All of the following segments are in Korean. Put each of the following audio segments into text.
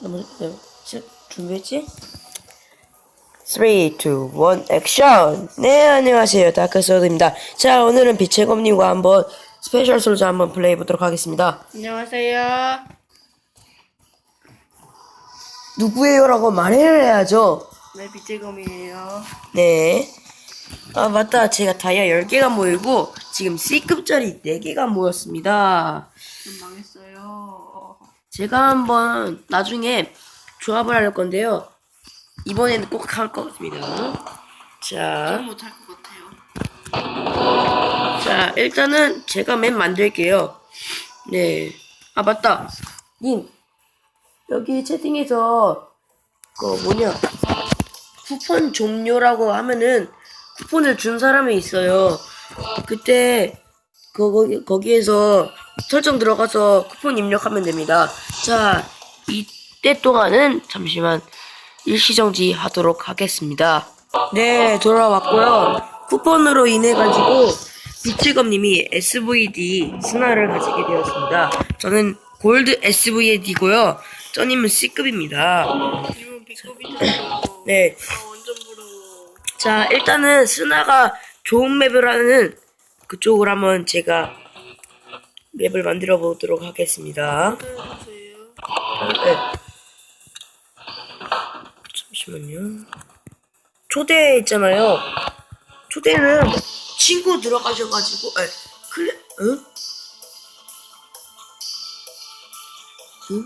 너무 준비했지? 3, 2, 1, 액션! 네, 안녕하세요. 다크소드입니다. 자, 오늘은 빛의 검님과 한번 스페셜 솔저 한번 플레이 해보도록 하겠습니다. 안녕하세요. 누구예요라고 말을 해야죠. 네, 빛재검이에요. 네. 아, 맞다. 제가 다이아 10개가 모이고, 지금 C급짜리 4개가 모였습니다. 좀 망했어요. 제가 한번 나중에 조합을 할 건데요. 이번에는 꼭 할 것 같습니다. 자. 저는 못할 것 같아요. 자, 일단은 제가 맵 만들게요. 네. 아, 맞다. 님, 여기 채팅에서, 그, 뭐냐, 쿠폰 종료라고 하면은, 쿠폰을 준 사람이 있어요. 그때, 그, 거기, 거기에서 설정 들어가서 쿠폰 입력하면 됩니다. 자, 이때 동안은, 잠시만, 일시정지 하도록 하겠습니다. 네, 돌아왔고요. 쿠폰으로 인해 가지고, 비치검님이 SVD 스나를 가지게 되었습니다. 저는 골드 SVD고요. 저님은 C급입니다. 네. 자, 일단은 스나가 좋은 맵을 하는 그쪽으로 한번 제가 맵을 만들어 보도록 하겠습니다. 네. 잠시만요. 초대 있잖아요. 초대는 친구 들어가셔가지고, 에, 클레, 응? 응?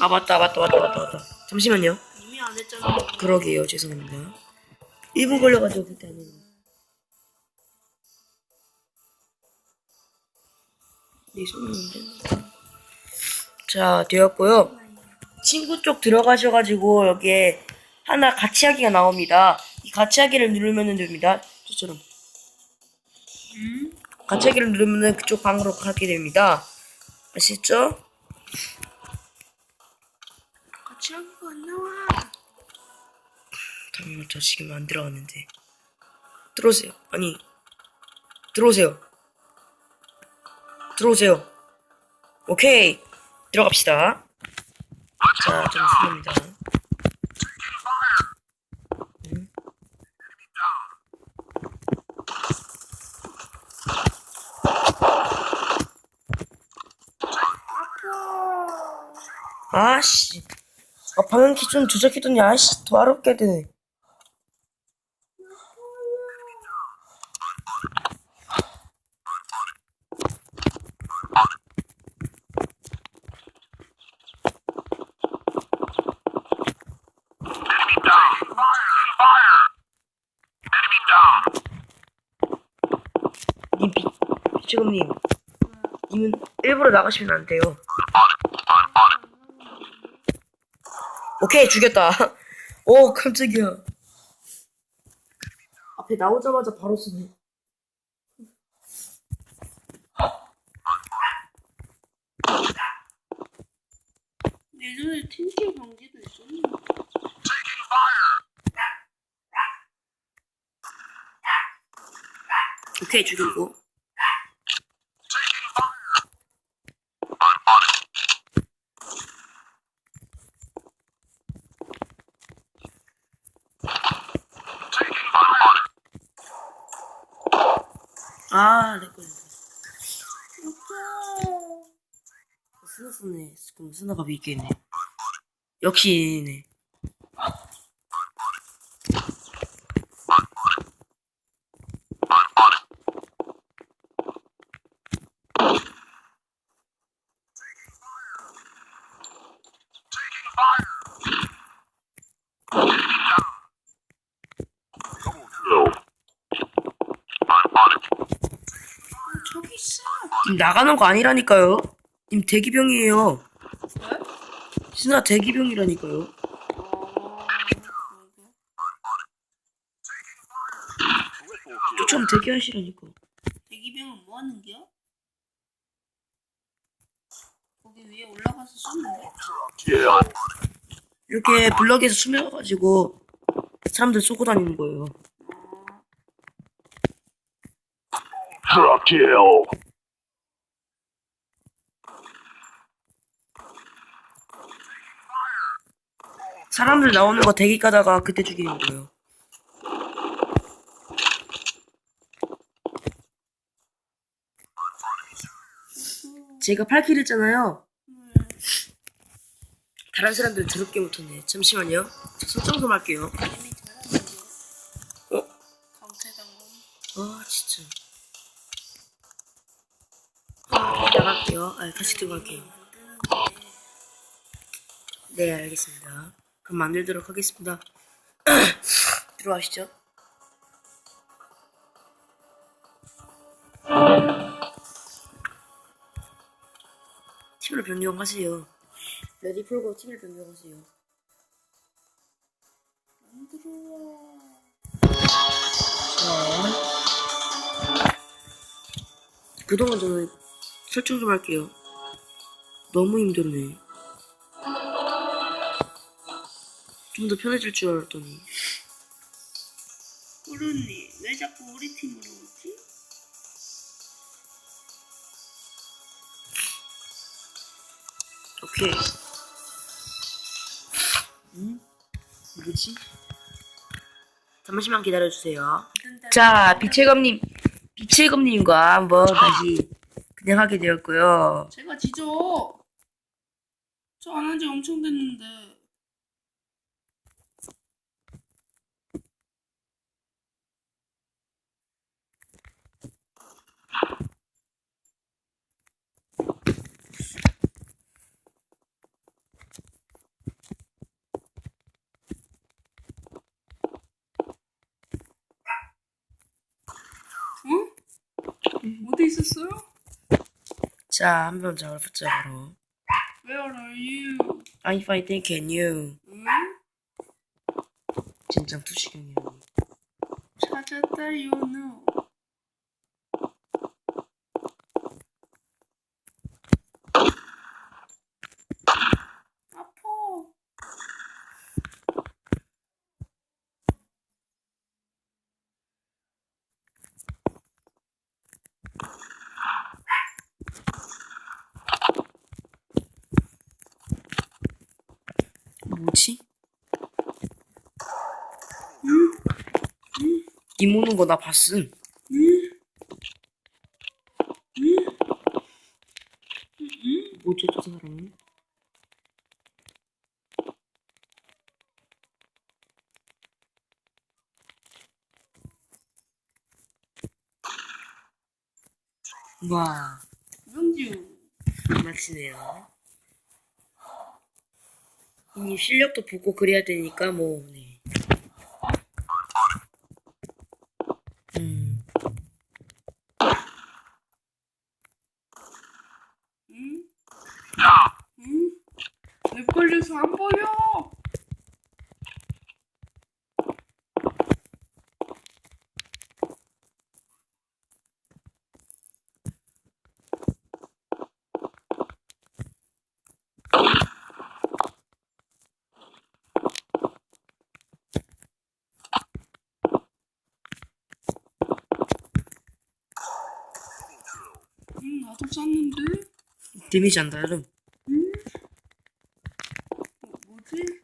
아, 맞다, 맞다, 맞다, 맞다, 맞다. 잠시만요. 이미 안 했잖아요. 그러게요, 죄송합니다. 1분 걸려가지고 그때 안 네. 내 손인데. 자, 되었고요. 친구 쪽 들어가셔가지고 여기에 하나 같이 하기가 나옵니다. 이 같이 하기를 누르면 됩니다. 저처럼. 음? 같이 하기를 누르면 그쪽 방으로 가게 됩니다. 아시죠? 같이 하기가 안 나와. 잠깐만, 저 지금 안 들어갔는데. 들어오세요. 아니, 들어오세요. 들어오세요. 오케이. 들어갑시다. 자, 좀 수고합니다. 음. 아씨. 아, 방향키 좀 조작해뒀니? 아씨, 더럽게 되네. 님, 비, 비치검님. 님은 일부러 나가시면 안 돼요. 오케이, 죽였다. 오, 깜짝이야. 앞에 나오자마자 바로 쓰네. 예전에 팀킬 방지도 있었는데. 오케이, 죽이고. 아, 내 거야. 스나 쓰네. 그럼 스나가 위에 있겠네. 역시 얘네. 님 나가는 거 아니라니까요. 님 대기병이에요. 왜? 스나 대기병이라니까요. 어. 저처럼 대기하시라니까. 대기병은 뭐 하는 게요? 거기 위에 올라가서 쏘는데? 이렇게 블럭에서 숨어가지고 사람들 쏘고 다니는 거예요. Truck kill. 사람들 나오는 거 대기 가다가 그때 죽이는 거예요. 제가 8킬 했잖아요. 다른 사람들 더럽게 못했네. 잠시만요. 저 설정 좀 할게요. 어? 아 진짜. 아, 나갈게요. 아, 다시 들어갈게요. 네, 알겠습니다. 그럼 만들도록 하겠습니다. 들어가시죠. 팀을 변경하세요. 레디 풀고 팀을 변경하세요. 만들어. 자. 그동안 저는 설정 좀 할게요. 너무 힘들네. 좀 더 편해질 줄 알았더니. 꾸루니, 왜 자꾸 우리 팀으로 오지? 오케이. 음? 뭐지? 잠시만 기다려주세요. 자, 비체검님, 비체검님과 한번 다시 진행하게 되었고요. 제가 지죠. 저 안 한 지 엄청 됐는데. 응? 어디 있었어요? 자, 한번 잡아보자, 바로. Where are you? I'm you, and you. 응? 진짜 투시경이야. 찾았다, you know. 아파. 뭐지? 님 오는 거 나 봤음. 뭐지, 저 사람은? 와, 명주. 마치네요. 이 실력도 보고 그래야 되니까 뭐, 네. 음, 응? 응? 내 걸려서 안 보여. 응, 나도 쐈는데. 데미지 안 다름. 어, 뭐지?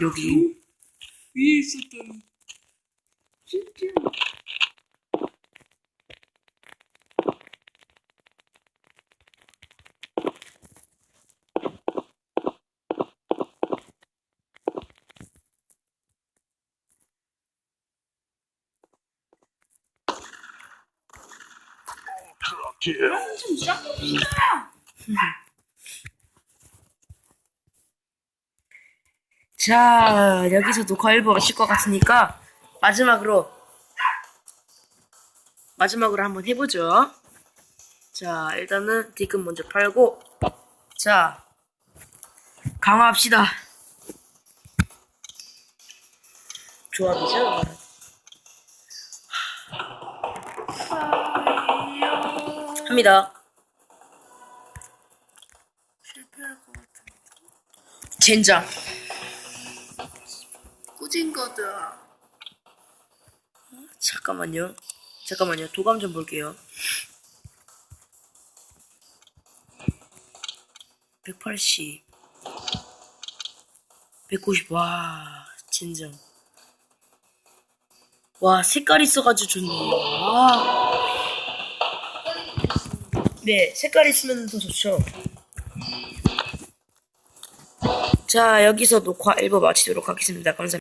여기. 위에 있었던 진짜 좀 시작합시다. 자, 여기서 녹화 일부 마칠 것 같으니까 마지막으로 마지막으로 한번 해보죠. 자, 일단은 디금 먼저 팔고 자, 강화합시다. 조합이죠? 합니다. 젠장. 후진 거다. 잠깐만요. 잠깐만요. 도감 좀 볼게요. 180. 190. 와, 진정. 와, 색깔 있어가지고 좋네요. 와. 네, 색깔 있으면 더 좋죠. 자, 여기서 녹화 1부 마치도록 하겠습니다. 감사합니다.